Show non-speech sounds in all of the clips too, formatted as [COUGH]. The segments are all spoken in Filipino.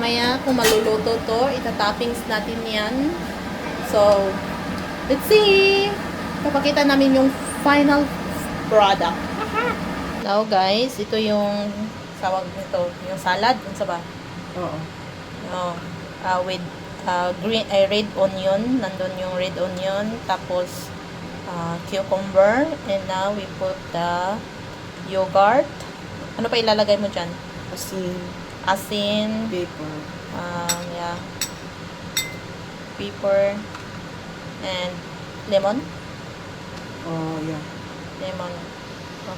mamaya kung maluluto to. Ita-toppings natin yan. So, let's see! Papakita namin yung final product. Now guys, ito yung tawag nito, yung salad, yun sa ba? Oo. No. Ah, with ah, green eh, red onion, nandun yung red onion, tapos ah, cucumber, and now we put the yogurt. Ano pa ilalagay mo dyan? Kasi Asin, paper. um, yeah, pepper, and lemon. Oh, yeah. Lemon.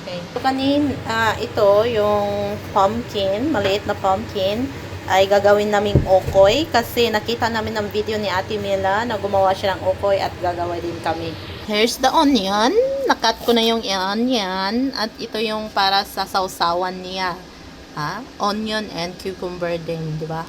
Okay. So, kanin, ah, ito, yung pumpkin, maliit na pumpkin, ay gagawin naming okoy kasi nakita namin ng video ni Ate Mila na gumawa siya ng okoy at gagawa din kami. Here's the onion. Nakat ko na yung onion at ito yung para sa sausawan niya. Ha? Onion and cucumber din, di ba?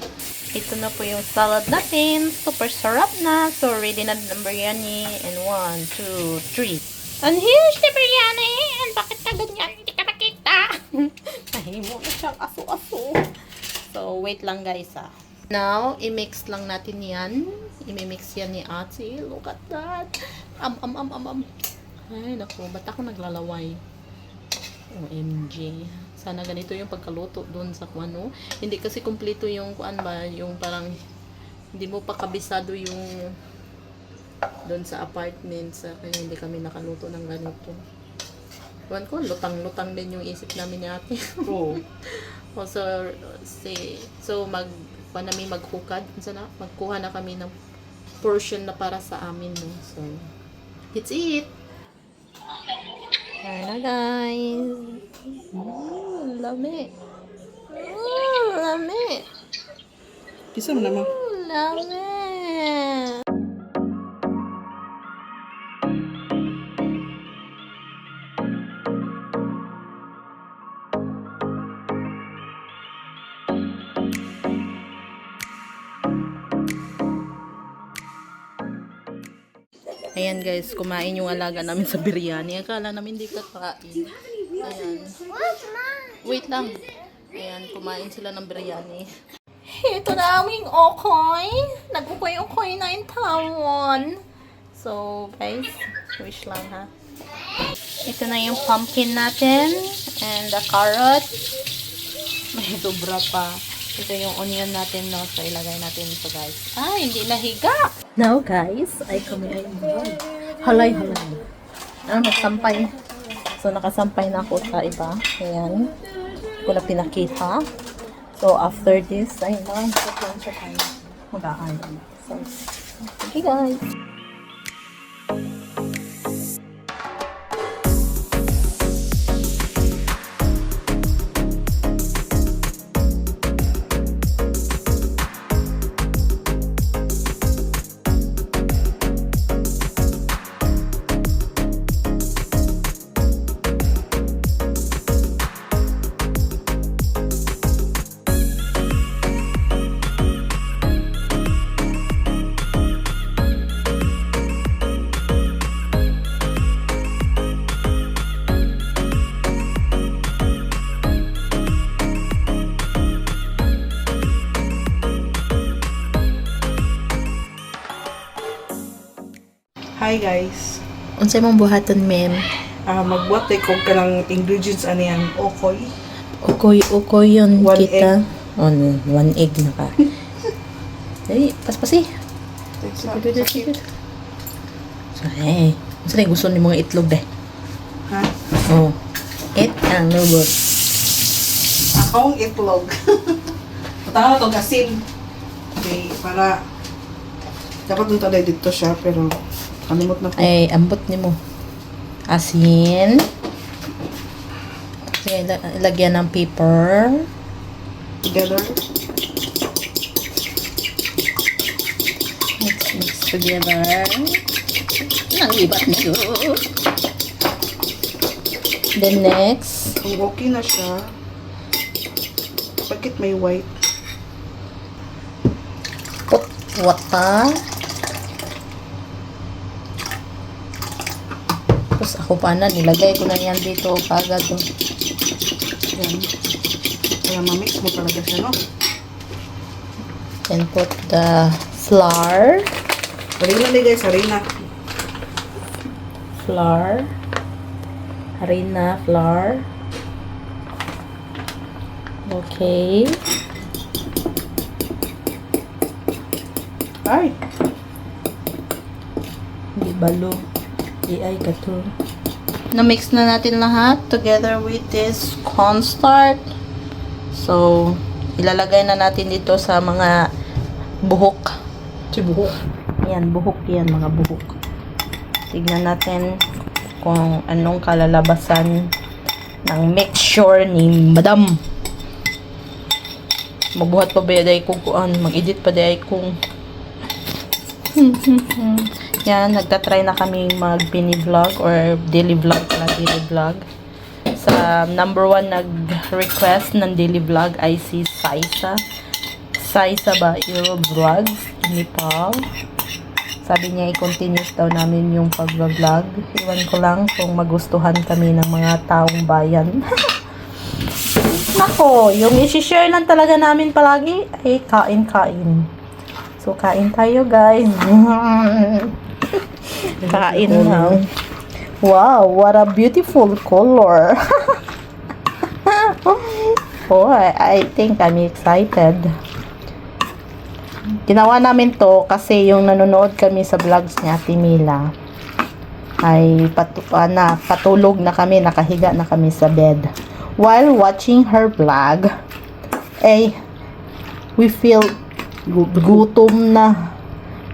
Ito na po yung salad natin. Super sarap na. So, ready na ng biryani. And one, two, three. And here's the biryani. And bakit ka ganyan? Hindi ka nakita. Nahimo [LAUGHS] na siyang aso-aso. So, wait lang guys ah. Now, i-mix lang natin yan. I-mix yan ni ate. Look at that. Am, am, am, am, am. Ay, naku. Ba't ako naglalaway? OMG. Sana ganito yung pagkaluto doon sa kuano. Hindi kasi kumpleto yung kuan ba, yung parang hindi mo pa kabisado yung doon sa apartment sa kaya hindi kami nakaluto ng ganito. Kuan ko, lutang-lutang din yung isip namin ni ate. Oo. [LAUGHS] o so, si, so mag, kuan namin maghukad. Sana, magkuha na kami ng portion na para sa amin. No? So, it's it. Ayan na guys. Mm, lami. Mm, lami. Kisa mo naman. Mm, lami. Ayan guys, kumain yung alaga namin sa biryani. Akala namin hindi kakain. Ayan. Wait lang. Ayan, kumain sila ng biryani. Ito na aming okoy. Nag-ukoy-ukoy na in tawon. So, guys, wish lang ha. Ito na yung pumpkin natin. And the carrot. [LAUGHS] May sobra pa. Ito yung onion natin, no? So, ilagay natin ito, guys. Ah, hindi nahiga! Now, guys, ay kami ay halay, halay. Ah, nagsampay. So, nakasampay na ako sa iba. Ayan. Ko na pinakita. So, after this, ay lang, siya tayo. Mag-aaral. So, okay, guys. Hi guys. Unsay mong buhaton, ma'am? Ah, magbuhat tayo kung kanang ingredients ano yan. Okoy. Ukoy, ukoy yun One kita. On, one egg na ka. [LAUGHS] Ay, paspasi. So, eh, unsa na gusto ni mga itlog deh? Ha? Oh, it ang robot. Akong itlog. [LAUGHS] Patanga to asin. Okay, para dapat taday dito siya pero kalimot na ko. Ay, ambot ni mo. Asin. Okay, la- lagyan ng paper. Together. Mix, mix together. Nangibat na yun. Then next, Kung okay na siya, bakit may white? put water. Tapos ako pa na, nilagay ko na yan dito kagad. Yan. Kaya mamix mo talaga siya, no? and put the flour. Harina din guys, harina. Flour. Harina, flour. Okay. Ay, Di balo. Di ay kato. Na-mix na natin lahat together with this cornstarch. So, ilalagay na natin dito sa mga buhok. si buhok. Yan, buhok yan, mga buhok. Tignan natin kung anong kalalabasan ng mixture ni Madam. Magbuhat pa ba day kung kuan, mag-edit pa day kung [LAUGHS] Yan, nagtatry na kami mag vlog or daily vlog pala, daily vlog. Sa number one nag-request ng daily vlog ay si Saisa. Saisa ba yung vlog ni Paul. Sabi niya i-continuous daw namin yung pag-vlog. Iwan ko lang kung magustuhan kami ng mga taong bayan. [LAUGHS] Nako, yung isi-share lang talaga namin palagi ay kain-kain. So, kain tayo, guys. [LAUGHS] kain na. Wow, what a beautiful color. [LAUGHS] oh, I, I think I'm excited. Ginawa namin to kasi yung nanonood kami sa vlogs ni Ate Mila ay patu ah, na, patulog na kami, nakahiga na kami sa bed. While watching her vlog, eh, we feel gutom na.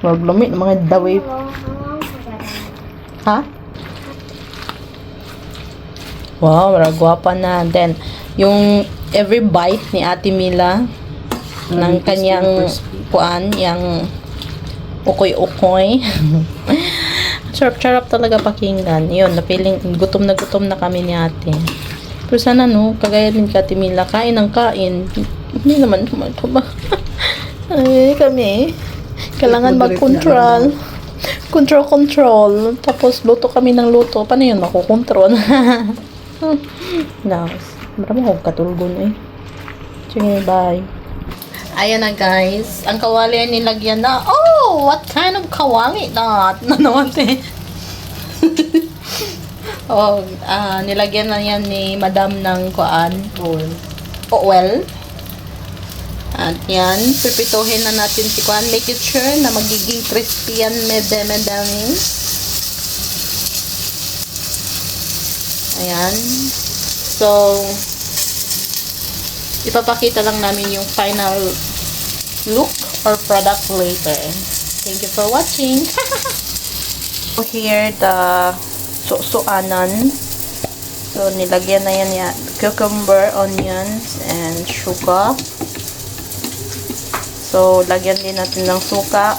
Maglumit mga daway. Ha? Wow, maragwapa na. Then, yung every bite ni Ate Mila ng kanyang kuan, yung ukoy-ukoy. [LAUGHS] Charap-charap talaga pakinggan. Yun, napiling, gutom na gutom na kami ni ate. Pero sana no, kagaya din ka, Ate Mila, kain ng kain. Hindi naman, ito ba? [LAUGHS] Ay, kami. Kailangan mag-control. Control, control. Tapos, luto kami ng luto. Paano yun makukontrol? [LAUGHS] no. Marami akong katulgon eh. Sige, bye. Ayan na guys. Ang kawali ay nilagyan na. Oh! What kind of kawali that? [LAUGHS] Na naman eh. [LAUGHS] oh, ah, nilagyan na yan ni Madam ng kuan. Oil. Oil. At yan, pipituhin na natin si kuan. Make it sure na magiging crispy yan medemedami. Ayan. So, ipapakita lang namin yung final look or product later. Thank you for watching. [LAUGHS] so here the susuanan. So nilagyan na yan ya cucumber, onions, and sugar. So lagyan din natin ng suka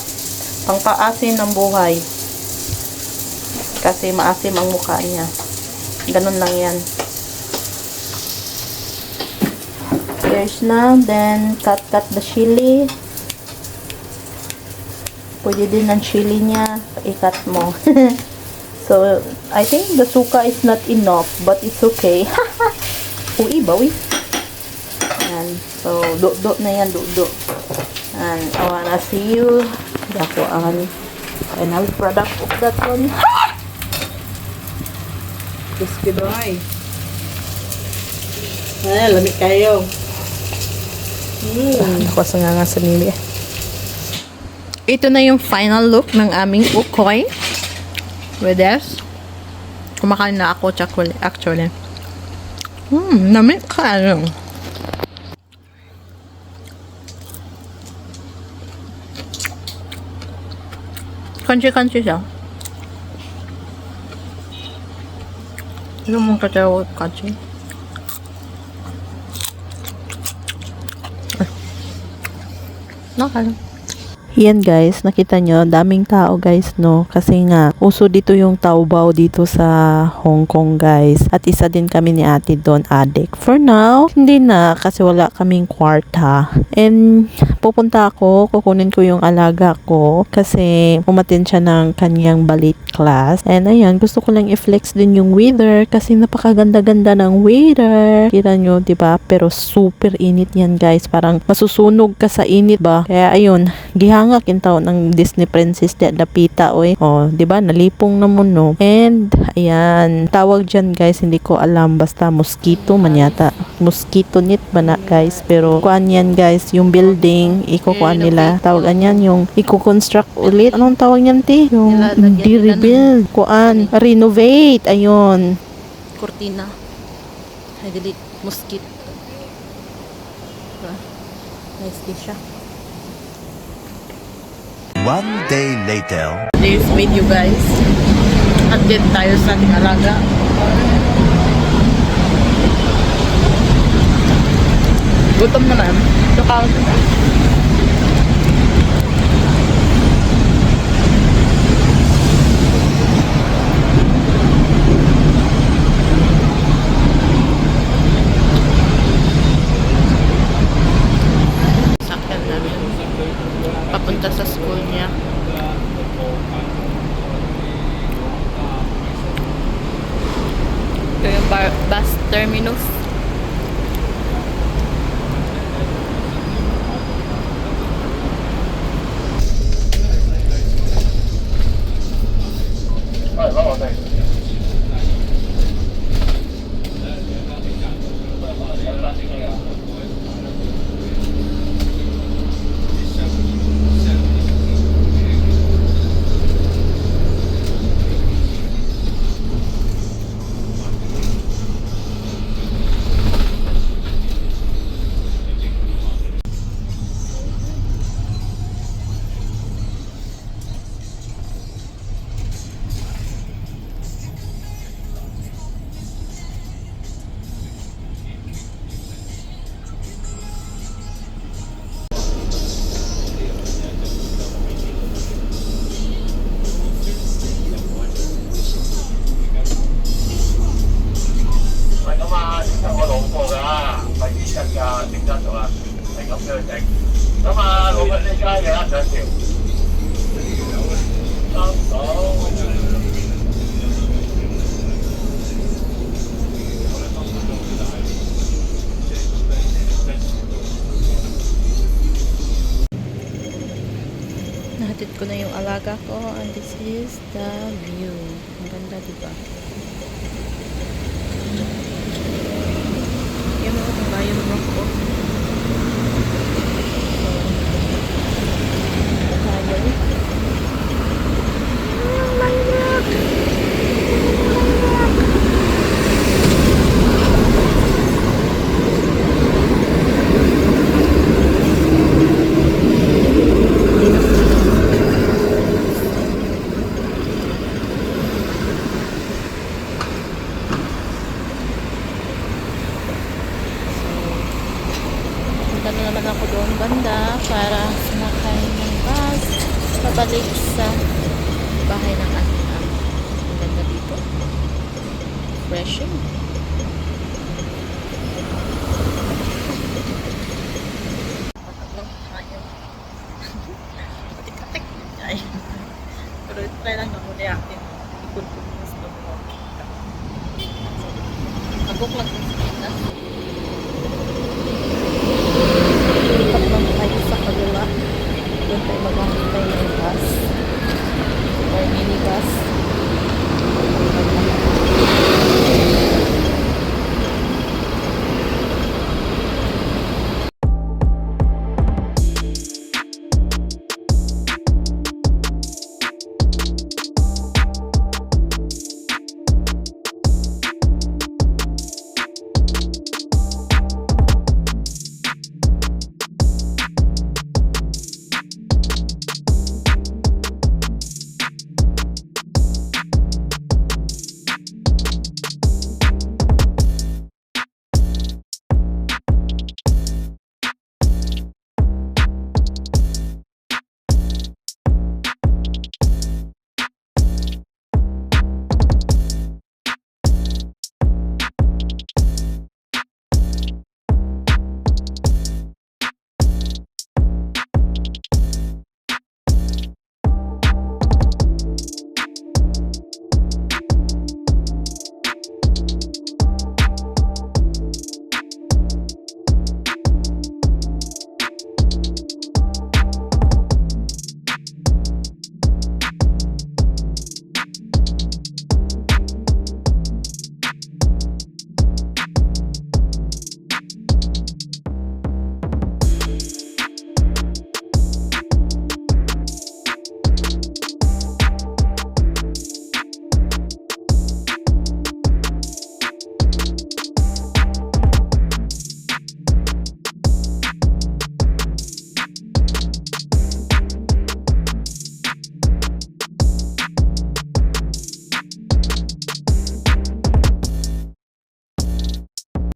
pangpaasin ng buhay. Kasi maasim ang mukha niya. Ganun lang yan. Here's na. Then, cut-cut the chili. Pwede din ang chili niya. I-cut mo. [LAUGHS] so, I think the suka is not enough. But it's okay. [LAUGHS] Uy, bawi. Yan. So, do-do na yan. Do-do. And I wanna see you. Dako ang final product of that one. Crispy daw ay. Ay, lamig kayo. Mm. Ako sa nga nga sa nili. Ito na yung final look ng aming ukoy. With this. Kumakain na ako chocolate, actually. Hmm, namit ka ano. Crunchy-crunchy siya. Ano mong katawag crunchy? [LAUGHS] Nakala. Yan guys, nakita nyo, daming tao guys, no? Kasi nga, uso dito yung Taobao dito sa Hong Kong guys. At isa din kami ni ate doon, adik. For now, hindi na kasi wala kaming kwarta. And pupunta ako, kukunin ko yung alaga ko kasi umatin siya ng kanyang ballet class. And ayan, gusto ko lang i-flex din yung weather kasi napakaganda-ganda ng weather. Kita nyo, ba? Pero super init yan guys. Parang masusunog ka sa init ba? Kaya ayun, gihanga kintaw ng Disney Princess di dapita oy. Oh, 'di ba? Nalipong na mo no. And ayan, tawag diyan guys, hindi ko alam basta mosquito man yata. Mosquito net ba na guys? Pero kuan yan guys, yung building ikukuan nila. Tawagan yan yung iko-construct ulit. Anong tawag niyan ti? Yung di-rebuild, kuan, renovate. Ayun. Cortina. Ay, delete. Mosquito. Nice din siya. One day later. Today's video guys. Update tayo sa ating alaga. Gutom na lang. Tsaka sakyan namin. Papunta sa school bus terminus. 过㗎，系医生㗎，食得咗啊，系咁样整。咁啊，老板呢家有一两条，三到。 Nahatid ko na yung alaga ko and this is the view. Ang ganda, di Doon banda para sumakay ng bus pabalik sa bahay ng ating ama. Ang ganda dito. Refreshing. Pero try lang [LAUGHS] ako ni akin. Ikot ko gusto. Lipat lang tayo sa kabila. Doon tayo maghahintay ng bus.